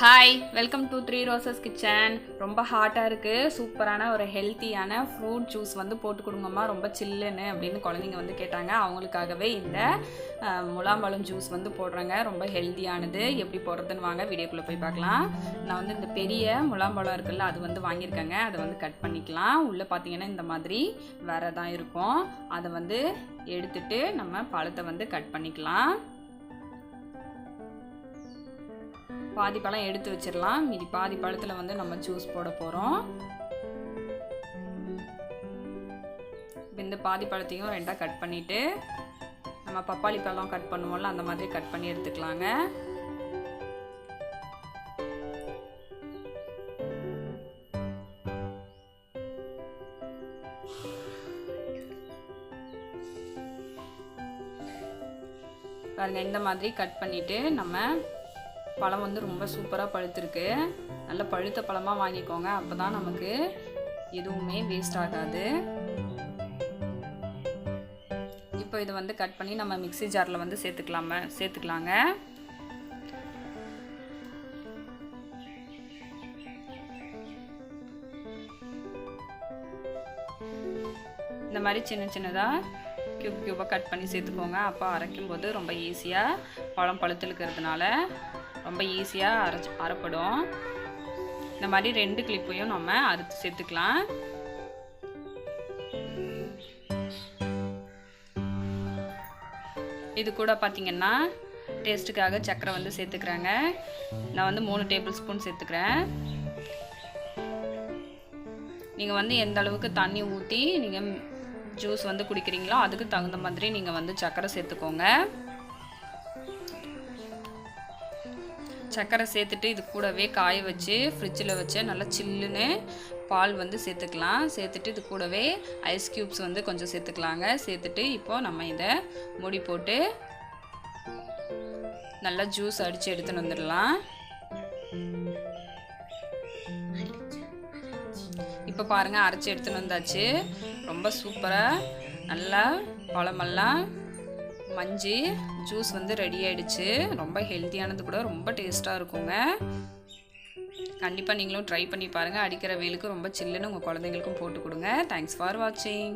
Hi welcome to three roses kitchen ரொம்ப ஹாட்டாக இருக்குது சூப்பரான ஒரு ஹெல்த்தியான ஃப்ரூட் ஜூஸ் வந்து போட்டு கொடுங்கம்மா. ரொம்ப சில்லுன்னு அப்படின்னு குழந்தைங்க வந்து கேட்டாங்க. அவங்களுக்காகவே இந்த முலாம்பழம் ஜூஸ் வந்து போடுறேங்க. ரொம்ப ஹெல்த்தியானது எப்படி போடுறதுன்னு வாங்க வீடியோக்குள்ளே போய் பார்க்கலாம். நான் வந்து இந்த பெரிய முலாம்பழம் இருக்குல்ல அது வந்து வாங்கியிருக்கேங்க. அதை வந்து கட் பண்ணிக்கலாம். உள்ளே பார்த்தீங்கன்னா இந்த மாதிரி வேறு தான் இருக்கும். அதை வந்து எடுத்துட்டு நம்ம பழத்தை வந்து கட் பண்ணிக்கலாம். பாதி பழம் எடுத்து வச்சிடலாம். மீதி பாதி பழத்தில் வந்து நம்ம ஜூஸ் போட போகிறோம் இந்த பாதி பழத்தையும் ரெண்டாக கட் பண்ணிவிட்டு நம்ம பப்பாளி பழம் கட் பண்ணுவோம்ல அந்த மாதிரி கட் பண்ணி எடுத்துக்கலாங்க. பாருங்க இந்த மாதிரி கட் பண்ணிவிட்டு நம்ம பழம் வந்து ரொம்ப சூப்பராக பழுத்திருக்கு. நல்ல பழுத்த பழமாக வாங்கிக்கோங்க. அப்போ தான் நமக்கு எதுவுமே வேஸ்ட் ஆகாது. இப்போ இதை வந்து கட் பண்ணி நம்ம மிக்ஸி ஜாரில் வந்து சேர்த்துக்கலாம சேர்த்துக்கலாங்க. இந்த மாதிரி சின்ன சின்னதாக க்யூப் க்யூபாக கட் பண்ணி சேர்த்துக்கோங்க. அப்போ அரைக்கும் போது ரொம்ப ஈஸியாக பழம் பழுத்துலுக்கிறதுனால ரொம்ப ஈஸியாக அரைச்சி அரைப்படும். இந்த மாதிரி ரெண்டு கிளிப்பையும் நம்ம அறுத்து சேர்த்துக்கலாம். இது கூட பார்த்திங்கன்னா டேஸ்ட்டுக்காக சக்கரை வந்து சேர்த்துக்கிறேங்க. நான் வந்து மூணு டேபிள் ஸ்பூன் சேர்த்துக்கிறேன். நீங்கள் வந்து எந்த அளவுக்கு தண்ணி ஊற்றி நீங்கள் ஜூஸ் வந்து குடிக்கிறீங்களோ அதுக்கு தகுந்த மாதிரி நீங்கள் வந்து சர்க்கரை சேர்த்துக்கோங்க. சர்க்கரை சேர்த்துட்டு இது கூடவே காய வச்சு ஃப்ரிட்ஜில் வச்சு நல்லா சில்லுன்னு பால் வந்து சேர்த்துக்கலாம். சேர்த்துட்டு இது கூடவே ஐஸ் க்யூப்ஸ் வந்து கொஞ்சம் சேர்த்துக்கலாங்க. சேர்த்துட்டு இப்போது நம்ம இதை மூடி போட்டு நல்லா ஜூஸ் அடித்து எடுத்துன்னு வந்துடலாம். இப்போ பாருங்கள் அரைச்சி எடுத்துன்னு வந்தாச்சு. ரொம்ப சூப்பராக நல்லா பழமெல்லாம் மஞ்சி ஜூஸ் வந்து ரெடி ஆகிடுச்சு ரொம்ப ஹெல்த்தியானது கூட ரொம்ப டேஸ்ட்டாக இருக்குங்க. கண்டிப்பாக நீங்களும் ட்ரை பண்ணி பாருங்கள் அடிக்கிற வெயிலுக்கு ரொம்ப சில்லுன்னு உங்கள் குழந்தைங்களுக்கும் போட்டு கொடுங்க. தேங்க்ஸ் ஃபார் வாட்சிங்